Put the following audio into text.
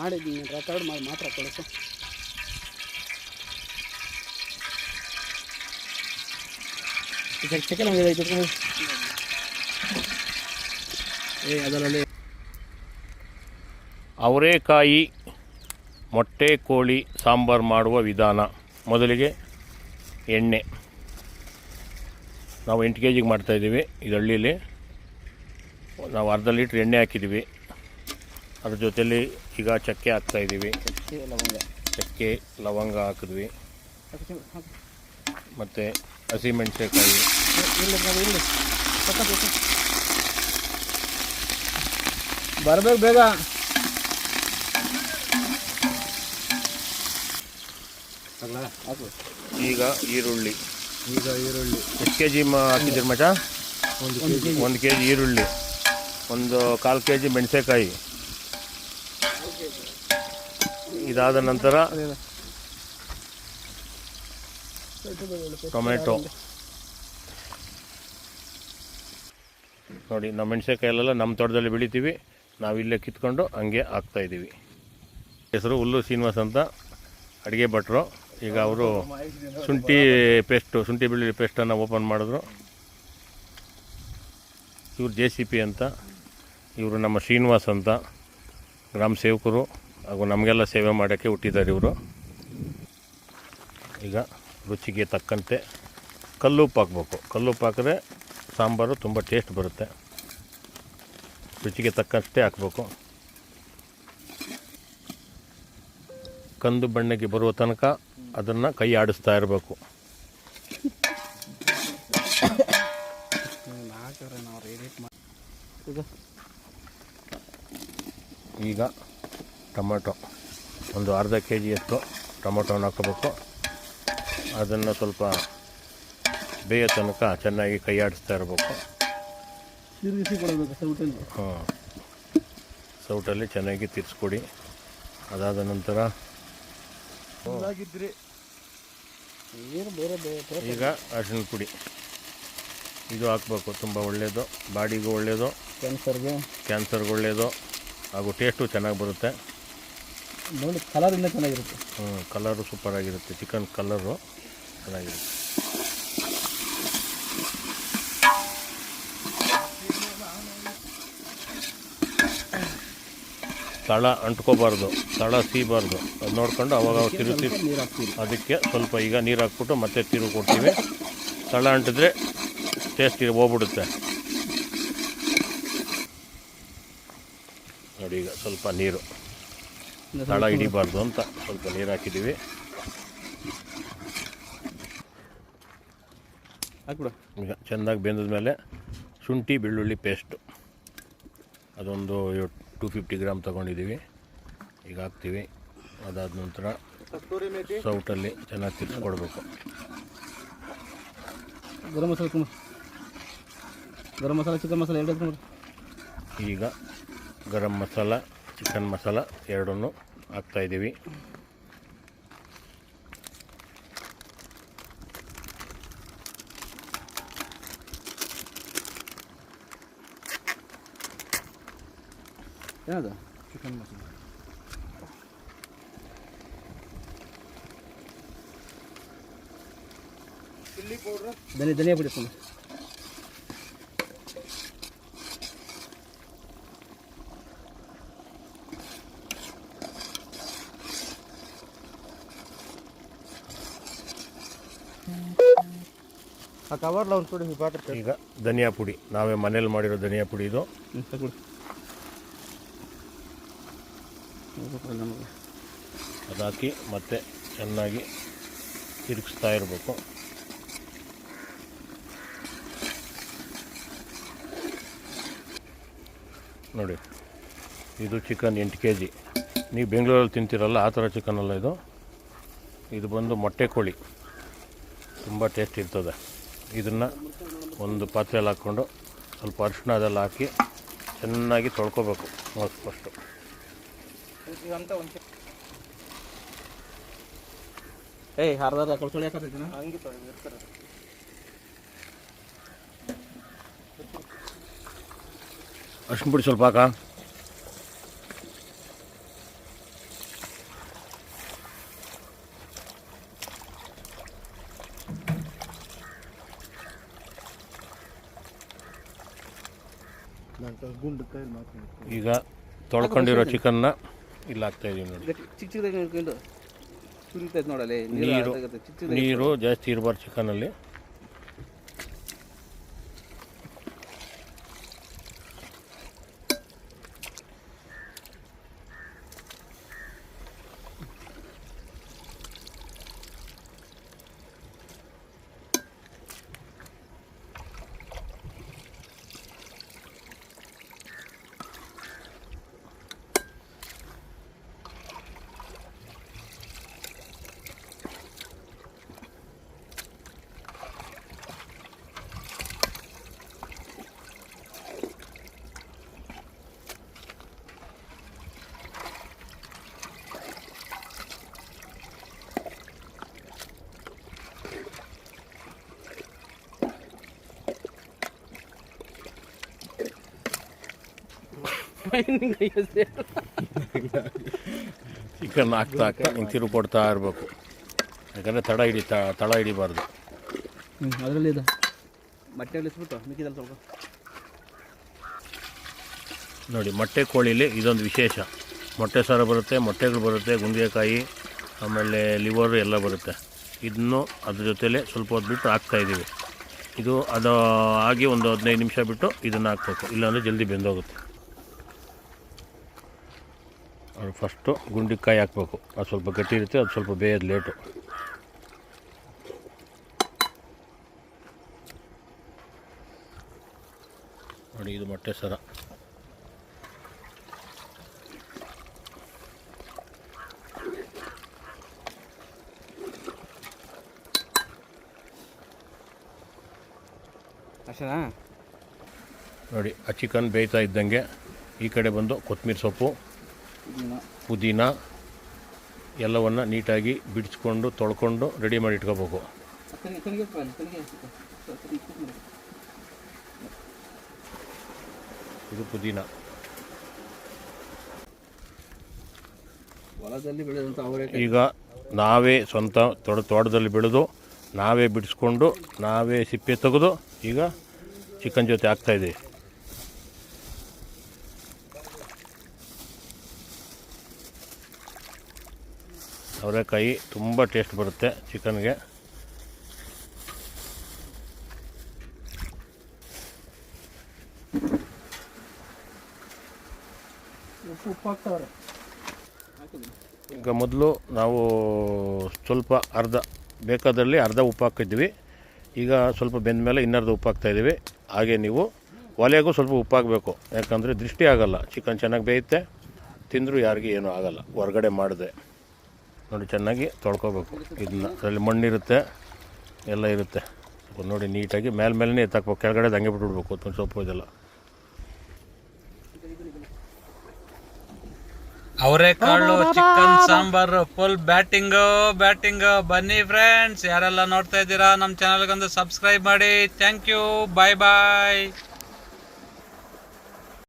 ಮಾಡಿದ್ದೀನಿ ರೆಕಾರ್ಡ್ ಮಾಡಿ ಮಾತ್ರ ಕಳಿಸು ಏ ಅದರಲ್ಲಿ. ಅವರೇಕಾಯಿ ಮೊಟ್ಟೆ ಕೋಳಿ ಸಾಂಬಾರು ಮಾಡುವ ವಿಧಾನ. ಮೊದಲಿಗೆ ಎಣ್ಣೆ. ನಾವು ಎಂಟು ಕೆ ಜಿಗೆ ಮಾಡ್ತಾಯಿದ್ದೀವಿ ಇದು ಹಳ್ಳಿಲಿ. ನಾವು ಅರ್ಧ ಲೀಟ್ರ್ ಎಣ್ಣೆ ಹಾಕಿದ್ದೀವಿ. ಅದ್ರ ಜೊತೆಲಿ ಈಗ ಚಕ್ಕೆ ಹಾಕ್ತಾ ಇದ್ದೀವಿ ಚಕ್ಕೆ ಲವಂಗ ಹಾಕಿದ್ವಿ. ಮತ್ತೆ ಹಸಿಮೆಣಸೆಕಾಯಿ ಬರಬೇಕು ಬೇಗ. ಈಗ ಈರುಳ್ಳಿ. ಈಗ ಈರುಳ್ಳಿ. ಎಷ್ಟು ಕೆ ಜಿ ಹಾಕಿದ್ದೀರಿ ಮಠ ಒಂದು ಒಂದು ಕೆ ಜಿ ಈರುಳ್ಳಿ. ಒಂದು ಕಾಲು ಕೆ ಜಿ ಮೆಣಸೆಕಾಯಿ ಇದಾದ ನಂತರ ಟೊಮೆಟೊ. ನೋಡಿ, ನಮ್ಮ ಮೆಣಸಿನಕಾಯಲ್ಲೆಲ್ಲ ನಮ್ಮ ತೋಟದಲ್ಲಿ ಬೆಳಿತೀವಿ. ನಾವು ಇಲ್ಲೇ ಕಿತ್ಕೊಂಡು ಹಂಗೆ ಹಾಕ್ತಾ ಇದ್ದೀವಿ. ಹೆಸರು ಹುಲ್ಲು ಶ್ರೀನಿವಾಸ್ ಅಂತ, ಅಡುಗೆ ಭಟ್ರು. ಈಗ ಅವರು ಶುಂಠಿ ಪೇಸ್ಟು, ಶುಂಠಿ ಬೆಳ್ಳುಳ್ಳಿ ಪೇಸ್ಟನ್ನು ಓಪನ್ ಮಾಡಿದ್ರು. ಇವರು ಜೆ ಸಿ ಪಿ ಅಂತ, ಇವರು ನಮ್ಮ ಶ್ರೀನಿವಾಸ್ ಅಂತ, ಗ್ರಾಮ ಸೇವಕರು. ಹಾಗೂ ನಮಗೆಲ್ಲ ಸೇವೆ ಮಾಡೋಕ್ಕೆ ಹುಟ್ಟಿದ್ದಾರೆ ಇವರು. ಈಗ ರುಚಿಗೆ ತಕ್ಕಂತೆ ಕಲ್ಲುಪ್ಪು ಹಾಕ್ಬೇಕು. ಕಲ್ಲುಪ್ಪು ಹಾಕಿದ್ರೆ ಸಾಂಬಾರು ತುಂಬ ಟೇಸ್ಟ್ ಬರುತ್ತೆ. ರುಚಿಗೆ ತಕ್ಕಷ್ಟೇ ಹಾಕಬೇಕು. ಕಂದು ಬಣ್ಣಕ್ಕೆ ಬರುವ ತನಕ ಅದನ್ನು ಕೈ ಆಡಿಸ್ತಾ ಇರಬೇಕು. ಈಗ ಟೊಮೆಟೊ. ಒಂದು ಅರ್ಧ ಕೆ ಜಿಯಷ್ಟು ಟೊಮೊಟೊವನ್ನು ಹಾಕೋಬೇಕು ಅದನ್ನು ಸ್ವಲ್ಪ ಬೇಯೋ ತನಕ ಚೆನ್ನಾಗಿ ಕೈಯಾಡಿಸ್ತಾ ಇರಬೇಕು. ಹಾಂ ಸೌಟಲ್ಲಿ ಚೆನ್ನಾಗಿ ತಿರ್ಸ್ಕೊಡಿ. ಅದಾದ ನಂತರ ಈಗ ಅರ್ಶಿನ ಪುಡಿ. ಇದು ಹಾಕ್ಬೇಕು. ತುಂಬ ಒಳ್ಳೆಯದು ಬಾಡಿಗೂ ಒಳ್ಳೆಯದು ಕ್ಯಾನ್ಸರ್ಗೆ ಕ್ಯಾನ್ಸರ್ಗೆ ಒಳ್ಳೆಯದು ಹಾಗೂ ಟೇಸ್ಟು ಚೆನ್ನಾಗಿ ಬರುತ್ತೆ. ನೋಡಿ ಕಲರ್ ಇನ್ನೂ ಚೆನ್ನಾಗಿರುತ್ತೆ. ಹ್ಞೂ ಕಲರು ಸೂಪರಾಗಿರುತ್ತೆ ಚಿಕನ್ ಕಲರು ಚೆನ್ನಾಗಿರುತ್ತೆ. ತಳ ಅಂಟ್ಕೋಬಾರ್ದು ತಳ ಸೀಬಾರ್ದು. ಅದು ನೋಡ್ಕೊಂಡು ಅವಾಗ ಅವಾಗ ತಿರು ತಿರು ನೀರು ಹಾಕ್ತೀವಿ. ಅದಕ್ಕೆ ಸ್ವಲ್ಪ ಈಗ ನೀರು ಹಾಕ್ಬಿಟ್ಟು ಮತ್ತೆ ತಿರು ಕೊಡ್ತೀವಿ ತಳ ಅಂಟಿದ್ರೆ ಟೇಸ್ಟ್ ಹೋಗ್ಬಿಡುತ್ತೆ. ನೋಡಿ ಈಗ ಸ್ವಲ್ಪ ನೀರು. ತಳ ಹಿಡಿಬಾರ್ದು ಅಂತ ಸ್ವಲ್ಪ ನೀರು ಹಾಕಿದ್ದೀವಿ. ಹಾಕ್ಬಿಡ. ಈಗ ಚೆಂದಾಗಿ ಬೆಂದ ಮೇಲೆ ಶುಂಠಿ ಬೆಳ್ಳುಳ್ಳಿ ಪೇಸ್ಟು ಅದೊಂದು ಟೂ ಫಿಫ್ಟಿ ಗ್ರಾಮ್ ತೊಗೊಂಡಿದ್ದೀವಿ. ಈಗ ಹಾಕ್ತೀವಿ. ಅದಾದ ನಂತರ ಸೌಟಲ್ಲಿ ಚೆನ್ನಾಗಿ ತಿರ್ಸ್ಕೊಡ್ಬೇಕು. ಗರಂ ಮಸಾಲೆ ತುಂಬ ಗರಂ ಮಸಾಲೆ ಚಿಕನ್ ಮಸಾಲೆ ಎರಡು ಈಗ ಗರಂ ಮಸಾಲ ಚಿಕನ್ ಮಸಾಲ ಎರಡನ್ನು ಹಾಕ್ತಾಯಿದ್ದೀವಿ ಏನದು ಚಿಕನ್ ಮಸಾಲೆ. ಧನಿಯಾ ಧನಿಯಾ ಪುಡಿ ಆ ಕವರ್ಲ ಒಂದು ಕೊಡಿ ಬಾಟರ್ ಈಗ ಧನಿಯಾ ಪುಡಿ. ನಾವೇ ಮನೇಲಿ ಮಾಡಿರೋ ಧನಿಯಾ ಪುಡಿ ಇದು. ಅದಾಕಿ ತಗೊಳ್ಳಿ. ಅದು ಹಾಕಿ ಮತ್ತೆ ಚೆನ್ನಾಗಿ ತಿರುಗಿಸ್ತಾ ಇರಬೇಕು. ನೋಡಿ ಇದು ಚಿಕನ್ ಎಂಟು ಕೆ ಜಿ ನೀವು ಬೆಂಗಳೂರಲ್ಲಿ ತಿಂತೀರಲ್ಲ ಆ ಥರ ಚಿಕನ್ ಅಲ್ಲ ಇದು. ಇದು ಬಂದು ಮೊಟ್ಟೆ ಕೋಳಿ. ತುಂಬ ಟೇಸ್ಟ್ ಇರ್ತದೆ. ಇದನ್ನು ಒಂದು ಪಾತ್ರೆಯಲ್ಲಿ ಹಾಕ್ಕೊಂಡು ಸ್ವಲ್ಪ ಅರಿಶಿಣ ಅದೆಲ್ಲ ಹಾಕಿ ಚೆನ್ನಾಗಿ ತೊಳ್ಕೊಬೇಕು ಫಸ್ಟು ಏಯ್ ಹರ್ದಾರ ಹಂಗೆ ಇರ್ತಾರೆ. ಅರ್ಶಿನ ಪುಡಿ ಸ್ವಲ್ಪ ಹಾಕ. ಈಗ ತೊಳ್ಕೊಂಡಿರೋ ಚಿಕನ್ನ ಇಲ್ಲಿ ಹಾಕ್ತಾ ಇದೀವಿ ನೋಡಿ. ಚಿಕ್ಕ ಚಿಕ್ಕದಾಗಿ ನೋಡ್ಕೊಂಡು ಸುರಿತೈತೆ ನೋಡಲ್ಲಿ ನೀರು ನೀರು ಜಾಸ್ತಿ ಇರಬಾರ್ದು ಚಿಕನಲ್ಲಿ. ಚಿಕನ್ ಹಾಕ್ತಾ ಹಾಕ್ತಾ ಹಿಂಗೆ ತಿರು ಕೊಡ್ತಾ ಇರಬೇಕು. ಯಾಕಂದರೆ ತಡ ಹಿಡಿತಾ ತಳ ಹಿಡಿಬಾರ್ದು. ಹ್ಞೂ ಅದರಲ್ಲಿ ಇದೆ. ಮೊಟ್ಟೆ ಇಳಿಸ್ಬಿಟ್ಟು ಮಿಕ್ಕಿದಲ್ಲಿ ಸ್ವಲ್ಪ. ನೋಡಿ ಮೊಟ್ಟೆ ಕೋಳಿಲಿ ಇದೊಂದು ವಿಶೇಷ. ಮೊಟ್ಟೆ ಸಾರು ಬರುತ್ತೆ ಮೊಟ್ಟೆಗಳು ಬರುತ್ತೆ ಗುಂಡಿಗೆಕಾಯಿ ಆಮೇಲೆ ಲಿವರ್ ಎಲ್ಲ ಬರುತ್ತೆ. ಇದನ್ನು ಅದ್ರ ಜೊತೆಲೇ ಸ್ವಲ್ಪ ಹೊತ್ತು ಬಿಟ್ಟು ಹಾಕ್ತಾ ಇದ್ದೀವಿ. ಇದು ಅದು ಆಗಿ ಒಂದು ಹದಿನೈದು ನಿಮಿಷ ಬಿಟ್ಟು ಇದನ್ನು ಹಾಕ್ಬೇಕು. ಇಲ್ಲಾಂದರೆ ಜಲ್ದಿ ಬೆಂದೋಗುತ್ತೆ. ಅದು ಫಸ್ಟು ಗುಂಡಿಕಾಯಿ ಹಾಕ್ಬೇಕು. ಅದು ಸ್ವಲ್ಪ ಗಟ್ಟಿ ಇರುತ್ತೆ ಅದು ಸ್ವಲ್ಪ ಬೇಯೋದು ಲೇಟು. ನೋಡಿ ಇದು ಮೊಟ್ಟೆ ಸರ. ಅಷ್ಟೇನಾ ನೋಡಿ ಆ ಚಿಕನ್ ಬೇಯ್ತಾ ಇದ್ದಂಗೆ ಈ ಕಡೆ ಬಂದು ಕೊತ್ತಂಬರಿ ಸೊಪ್ಪು. ಪುದೀನ ಎಲ್ಲವನ್ನು ನೀಟಾಗಿ ಬಿಡಿಸ್ಕೊಂಡು ತೊಳ್ಕೊಂಡು ರೆಡಿ ಮಾಡಿ ಇಟ್ಕೋಬೇಕು. ಇದು ಪುದೀನ. ಈಗ ನಾವೇ ಸ್ವಂತ ತೋಟ ತೋಟದಲ್ಲಿ ಬೆಳೆದು ನಾವೇ ಬಿಡಿಸ್ಕೊಂಡು ನಾವೇ ಸಿಪ್ಪೆ ತೆಗೆದು ಈಗ ಚಿಕನ್ ಜೊತೆ ಹಾಕ್ತಾಯಿದ್ದೀವಿ ಅವರೆಕಾಯಿ ತುಂಬ ಟೇಸ್ಟ್ ಬರುತ್ತೆ ಚಿಕನ್ಗೆ. ಈಗ ಮೊದಲು ನಾವು ಸ್ವಲ್ಪ ಅರ್ಧ ಬೇಕಾದಲ್ಲಿ ಅರ್ಧ ಉಪ್ಪು ಹಾಕಿದ್ವಿ ಈಗ ಸ್ವಲ್ಪ ಬೆಂದ ಮೇಲೆ ಇನ್ನರ್ಧ ಉಪ್ಪು ಹಾಕ್ತಾಯಿದ್ದೀವಿ ಹಾಗೆ ನೀವು ಒಲೆಗೂ ಸ್ವಲ್ಪ ಉಪ್ಪು ಹಾಕಬೇಕು ಯಾಕಂದರೆ ದೃಷ್ಟಿ ಆಗಲ್ಲ. ಚಿಕನ್ ಚೆನ್ನಾಗಿ ಬೇಯುತ್ತೆ. ತಿಂದರೂ ಯಾರಿಗೂ ಏನೂ ಆಗಲ್ಲ. ಹೊರಗಡೆ ಮಾಡಿದೆ. ನೋಡಿ, ಚೆನ್ನಾಗಿ ತೊಳ್ಕೊಬೇಕು. ಇದನ್ನ ಅದರಲ್ಲಿ ಮಣ್ಣಿರುತ್ತೆ, ಎಲ್ಲ ಇರುತ್ತೆ. ನೋಡಿ, ನೀಟಾಗಿ ಮೇಲೆ ಮೇಲೇ ಎತ್ತಾಕ್ಬೇಕು. ಕೆಳಗಡೆ ಹಂಗೆ ಬಿಟ್ಬಿಡ್ಬೇಕು ತುಂಬ ಸೊಪ್ಪು ಇದೆಲ್ಲ. ಅವರೆಕಾಳು, chicken, sambar full batting batting ಬನ್ನಿ ಫ್ರೆಂಡ್ಸ್ ಯಾರೆಲ್ಲ ನೋಡ್ತಾ ಇದ್ದೀರಾ, ನಮ್ಮ ಚಾನಲ್ಗೊಂದು ಸಬ್ಸ್ಕ್ರೈಬ್ ಮಾಡಿ. Thank you bye bye